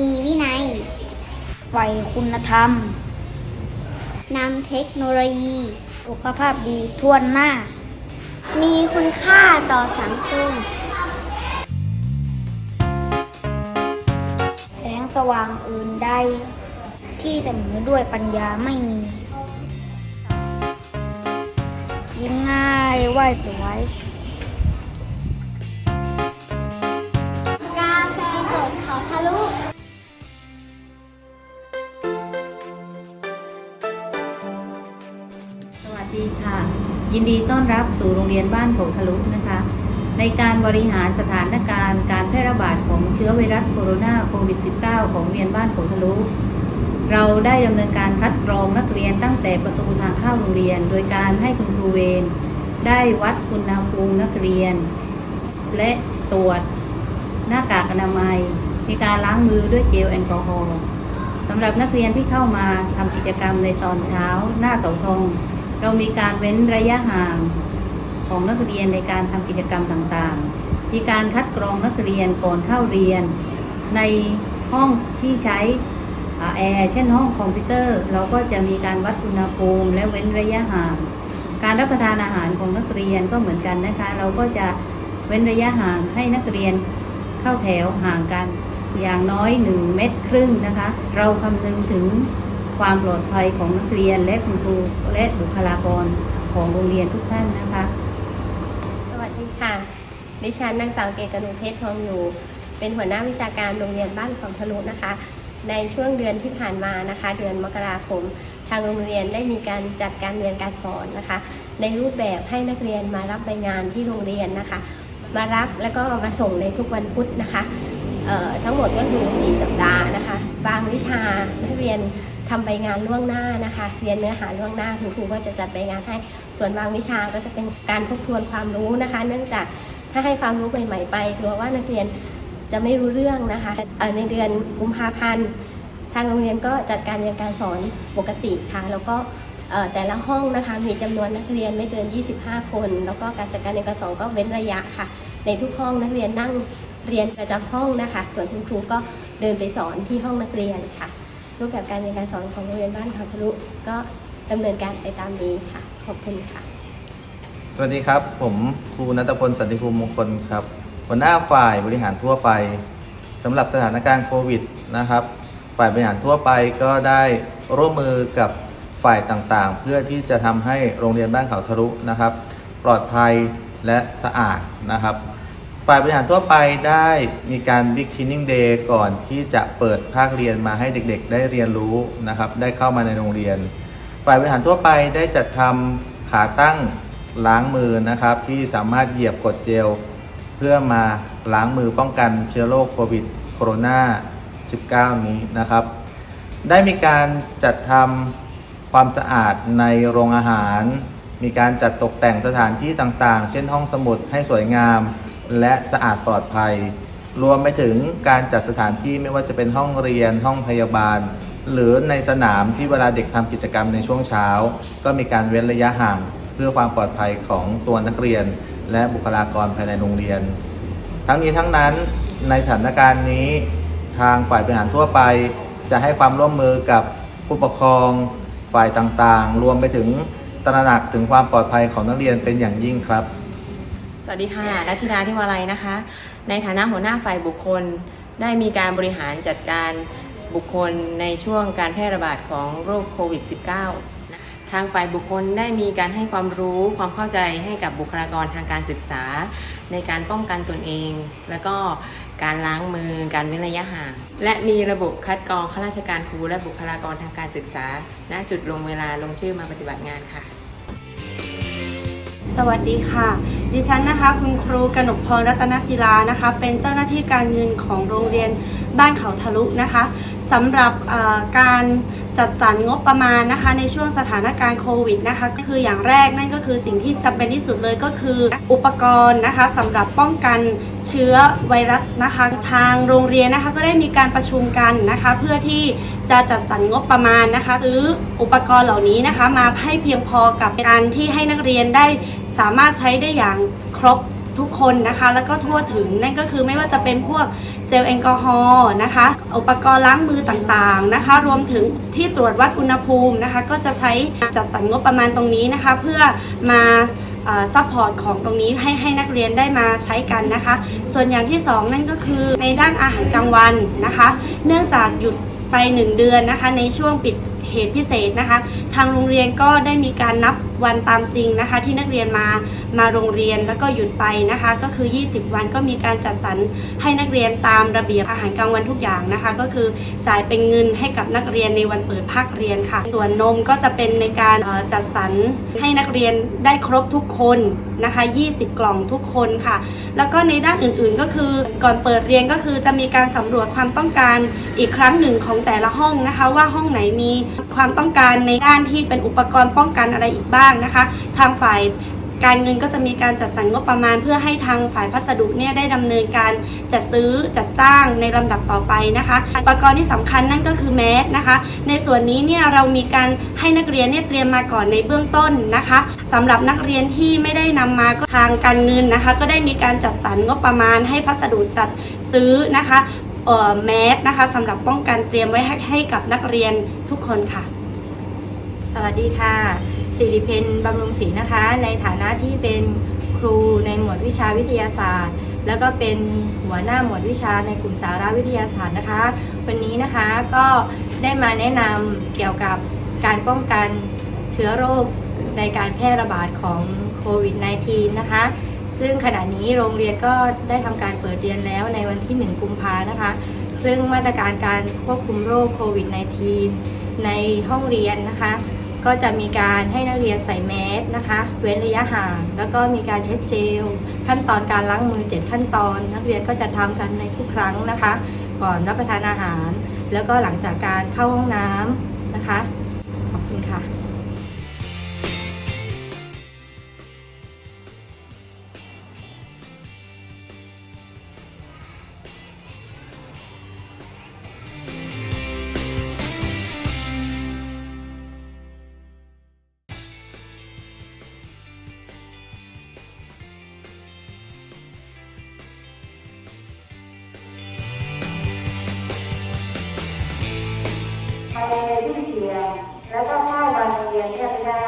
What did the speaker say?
นดีมีวินัย ไฟคุณธรรม นำเทคโนโลยีสุขภาพดีทั่วหน้า มีคุณค่าต่อสังคม แสงสว่างอื่นใด ที่เสมอด้วยปัญญาไม่มียิ้มง่ายไหวสวย ยินดีต้อนรับสู่โรงเรียนบ้านโถงทะลุนะคะ ในการบริหารสถานการณ์การแพร่ระบาดของเชื้อไวรัสโคโรนาโควิด -19 ของโรงเรียนบ้านโถงทะลุ เราได้ดำเนินการคัดกรองนักเรียนตั้งแต่ประตูทางเข้าโรงเรียน โดยการให้คุณครูเวรได้วัดอุณหภูมินักเรียน และตรวจหน้ากากอนามัย มีการล้างมือด้วยเจลแอลกอฮอล์สำหรับนักเรียนที่เข้ามาทำกิจกรรมในตอนเช้าหน้าเสาธง เรามีการเว้นระยะห่างของนักเรียนในการทำกิจกรรมต่างๆ มีการคัดกรองนักเรียนก่อนเข้าเรียน ในห้องที่ใช้แอร์เช่นห้องคอมพิวเตอร์ เราก็จะมีการวัดอุณหภูมิ และเว้นระยะห่าง การรับประทานอาหารของนักเรียนก็เหมือนกันนะคะ เราก็จะเว้นระยะห่างให้นักเรียนเข้าแถวห่างกันอย่างน้อย 1 เมตรครึ่งนะคะ เราคำนึงถึง ความปลอดภัยของนักเรียนและคุณครูและบุคลากรของโรงเรียนทุกท่านนะคะ สวัสดีค่ะ ดิฉันนางสาวเกตกนุเพชรทองอยู่ เป็นหัวหน้าวิชาการโรงเรียนบ้านของทะลุนะคะ ในช่วงเดือนที่ผ่านมานะคะ เดือนมกราคม ทางโรงเรียนได้มีการจัดการเรียนการสอนนะคะ ในรูปแบบให้นักเรียนมารับใบงานที่โรงเรียนนะคะ มารับแล้วก็มาส่งในทุกวันพุธนะคะทั้งหมดก็คือ 4 สัปดาห์นะคะ บางวิชานักเรียน ทำใบงานล่วงหน้านะคะ เรียนเนื้อหาล่วงหน้าคุณครูก็จะจัดใบงานให้ ส่วนบางวิชาก็จะเป็นการทบทวนความรู้นะคะ เนื่องจากถ้าให้ความรู้ใหม่ๆไปกลัวว่านักเรียนจะไม่รู้เรื่องนะคะในเดือนกุมภาพันธ์ทางโรงเรียนก็จัดการเรียนการสอนปกติค่ะแล้วก็แต่ละห้องนะคะมีจำนวนนักเรียนไม่เกิน 25 คน แล้วก็การจัดการเรียนการสอนก็เว้นระยะค่ะ ในทุกห้องนักเรียนนั่งเรียนประจำห้องนะคะ ส่วนคุณครูก็เดินไปสอนที่ห้องนักเรียนค่ะ รูปแบบการเรียนการสอนของโรงเรียนบ้านเขาทะลุก็ดำเนินการไปตามนี้ค่ะ ขอบคุณค่ะ สวัสดีครับ ผมครูนัตพลสันติภูมิมงคลครับหัวหน้าฝ่ายบริหารทั่วไปสำหรับสถานการณ์โควิดนะครับ ฝ่ายบริหารทั่วไปก็ได้ร่วมมือกับฝ่ายต่างๆ เพื่อที่จะทำให้โรงเรียนบ้านเขาทะลุนะครับ ปลอดภัยและสะอาดนะครับ ฝ่ายบริหารทั่วไปได้มีการ Big Cleaning Day ก่อนที่จะเปิดภาคเรียนมาให้เด็กๆ ได้เรียนรู้นะครับ ได้เข้ามาในโรงเรียน ฝ่ายบริหารทั่วไปได้จัดทำขาตั้งล้างมือนะครับ ที่สามารถเหยียบกดเจล เพื่อมาล้างมือป้องกันเชื้อโรคโควิดโคโรนา 19 นี้นะครับ ได้มีการจัดทำความสะอาดในโรงอาหาร มีการจัดตกแต่งสถานที่ต่างๆ เช่นห้องสมุดให้สวยงาม และสะอาดปลอดภัย รวมไปถึงการจัดสถานที่ไม่ว่าจะเป็นห้องเรียน ห้องพยาบาล หรือในสนามที่เวลาเด็กทำกิจกรรมในช่วงเช้า ก็มีการเว้นระยะห่าง เพื่อความปลอดภัยของตัวนักเรียน และบุคลากรภายในโรงเรียน ทั้งนี้ทั้งนั้นในสถานการณ์นี้ทางฝ่ายบริหารทั่วไป จะให้ความร่วมมือกับผู้ปกครองฝ่ายต่างๆ รวมไปถึงตระหนักถึงความปลอดภัยของนักเรียนเป็นอย่างยิ่งครับ วัสดีค่ะนัทธิดาที่วาลัยนะคะ ในฐานะหัวหน้าฝ่ายบุคคล ได้มีการบริหารจัดการบุคคลในช่วงการแพร่ระบาดของโรคโควิด -19 ทางฝ่ายบุคคลได้มีการให้ความรู้ความเข้าใจให้กับบุคลากรทางการศึกษา ในการป้องกันตนเอง แล้วก็การล้างมือการเว้นระยะห่าง และมีระบบคัดกรองข้าราชการครูและบุคลากรทางการศึกษา ณจุดลงเวลาลงชื่อมาปฏิบัติงานค่ะ สวัสดีค่ะ ดิฉันนะคะ คุณครูกนกพรรัตนศิลานะคะ เป็นเจ้าหน้าที่การเงินของโรงเรียนบ้านเขาทะลุนะคะสำหรับการจัดสรรงบประมาณนะคะในช่วงสถานการณ์โควิดนะคะก็คืออย่างแรกนั่นก็คือสิ่งที่จำเป็นที่สุดเลยก็คือ อุปกรณ์นะคะสำหรับป้องกันเชื้อไวรัสนะคะทางโรงเรียนนะคะก็ได้มีการประชุมกันนะคะ เพื่อที่จะจัดสรรงบประมาณนะคะซื้ออุปกรณ์เหล่านี้นะคะ มาให้เพียงพอกับการที่ให้นักเรียนได้ สามารถใช้ได้อย่างครบทุกคนนะคะ แล้วก็ทั่วถึงนั่นก็คือไม่ว่าจะเป็นพวกเจลแอลกอฮอล์นะคะ อุปกรณ์ล้างมือต่างๆนะคะ รวมถึงที่ตรวจวัดอุณหภูมินะคะ ก็จะใช้จัดสรรงบประมาณตรงนี้นะคะ เพื่อมาซัพพอร์ตของตรงนี้ให้ให้นักเรียนได้มาใช้กันนะคะ ส่วนอย่างที่ 2 นั่นก็คือในด้านอาหารกลางวันนะคะ เนื่องจากหยุดไป 1 เดือนนะคะ ในช่วงปิดเหตุพิเศษนะคะ ทางโรงเรียนก็ได้มีการนับ วันตามจริงนะคะ ที่นักเรียนมามาโรงเรียนแล้วก็หยุดไปนะคะ ก็คือ 20 วันก็มีการจัดสรรให้นักเรียนตามระเบียบอาหารกลางวันทุกอย่างนะคะ ก็คือจ่ายเป็นเงินให้กับนักเรียนในวันเปิดภาคเรียนค่ะ ส่วนนมก็จะเป็นในการจัดสรรให้นักเรียนได้ครบทุกคนนะคะ 20 กล่องทุกคนค่ะ แล้วก็ในด้านอื่นๆก็คือก่อนเปิดเรียนก็คือจะมีการสำรวจความต้องการอีกครั้งหนึ่งของแต่ละห้องนะคะ ว่าห้องไหนมีความต้องการในด้านที่เป็นอุปกรณ์ป้องกันอะไรอีกบ้างนะคะ ทางฝ่ายการเงินก็จะมีการจัดสรรงบประมาณ เพื่อให้ทางฝ่ายพัสดุเนี่ยได้ดำเนินการจัดซื้อจัดจ้างในลำดับต่อไปนะคะอุปกรณ์ที่สำคัญนั่นก็คือแมสนะคะ ในส่วนนี้เนี่ยเรามีการให้นักเรียนเนี่ยเตรียมมาก่อนในเบื้องต้นนะคะสำหรับนักเรียนที่ไม่ได้นำมาก็ทางการเงินนะคะ ก็ได้มีการจัดสรรงบประมาณ ให้พัสดุจัดซื้อนะคะแมสนะคะสำหรับป้องกันเตรียมไว้ให้ให้กับนักเรียนทุกคนค่ะ สวัสดีค่ะ สิริเพนบำรุงศรีนะคะ ในฐานะที่เป็นครูในหมวดวิชาวิทยาศาสตร์ แล้วก็เป็นหัวหน้าหมวดวิชาในกลุ่มสาระวิทยาศาสตร์นะคะ วันนี้นะคะก็ได้มาแนะนำเกี่ยวกับการป้องกันเชื้อโรคในการแพร่ระบาดของโควิด -19 นะคะ ซึ่งขณะนี้โรงเรียนก็ได้ทำการเปิดเรียนแล้วในวันที่ 1 กุมภานะคะ ซึ่งมาตรการการควบคุมโรคโควิด -19 ในห้องเรียนนะคะ ก็จะมีการให้นักเรียนใส่แมสนะคะ เว้นระยะห่าง แล้วก็มีการเช็ดเจล ขั้นตอนการล้างมือ 7 ขั้นตอน นักเรียนก็จะทำกันในทุกครั้งนะคะ ก่อนรับประทานอาหาร แล้วก็หลังจากการเข้าห้องน้ำนะคะ เลยในที่เกียงแล้วก็ข้าวันเรียนเนี่ยไม่ได้